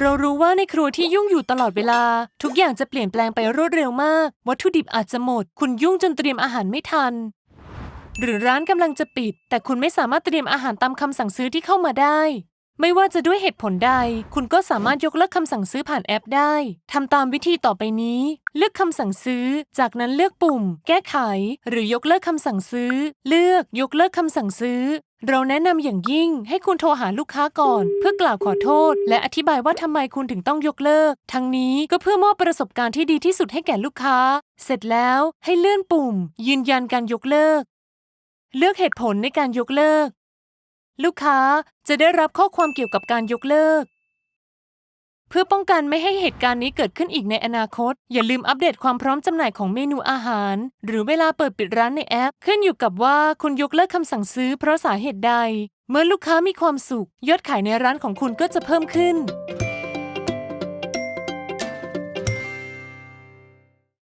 เรารู้ว่าในครัวที่ยุ่งอยู่ตลอดเวลา ทุกอย่างจะเปลี่ยนแปลงไปรวดเร็วมาก วัตถุดิบอาจจะหมด คุณยุ่งจนเตรียมอาหารไม่ทัน หรือร้านกำลังจะปิด แต่คุณไม่สามารถเตรียมอาหารตามคำสั่งซื้อที่เข้ามาได้ ไม่ว่าจะด้วยเหตุผลใด คุณก็สามารถยกเลิกคำสั่งซื้อผ่านแอปได้ทำตามวิธีต่อไปนี้ เลือกคำสั่งซื้อ จากนั้นเลือกปุ่ม แก้ไข หรือยกเลิกคำสั่งซื้อ เลือกยกเลิกคำสั่งซื้อ เราแนะนำอย่างยิ่งให้คุณโทรหาลูกค้าก่อน เพื่อกล่าวขอโทษ และอธิบายว่าทำไมคุณถึงต้องยกเลิก ทั้งนี้ก็เพื่อมอบประสบการณ์ที่ดีที่สุดให้แก่ลูกค้า เสร็จแล้วให้เลื่อนปุ่ม ยืนยันการยกเลิก เลือกเหตุผลในการยกเลิก ลูกค้าจะได้รับข้อความเกี่ยวกับการยกเลิก เพื่อป้องกันไม่ให้เหตุการณ์นี้เกิดขึ้นอีกในอนาคต อย่าลืมอัปเดตความพร้อมจำหน่ายของเมนูอาหาร หรือเวลาเปิดปิดร้านในแอป ขึ้นอยู่กับว่าคุณยกเลิกคำสั่งซื้อเพราะสาเหตุใด เมื่อลูกค้ามีความสุข ยอดขายในร้านของคุณก็จะเพิ่มขึ้น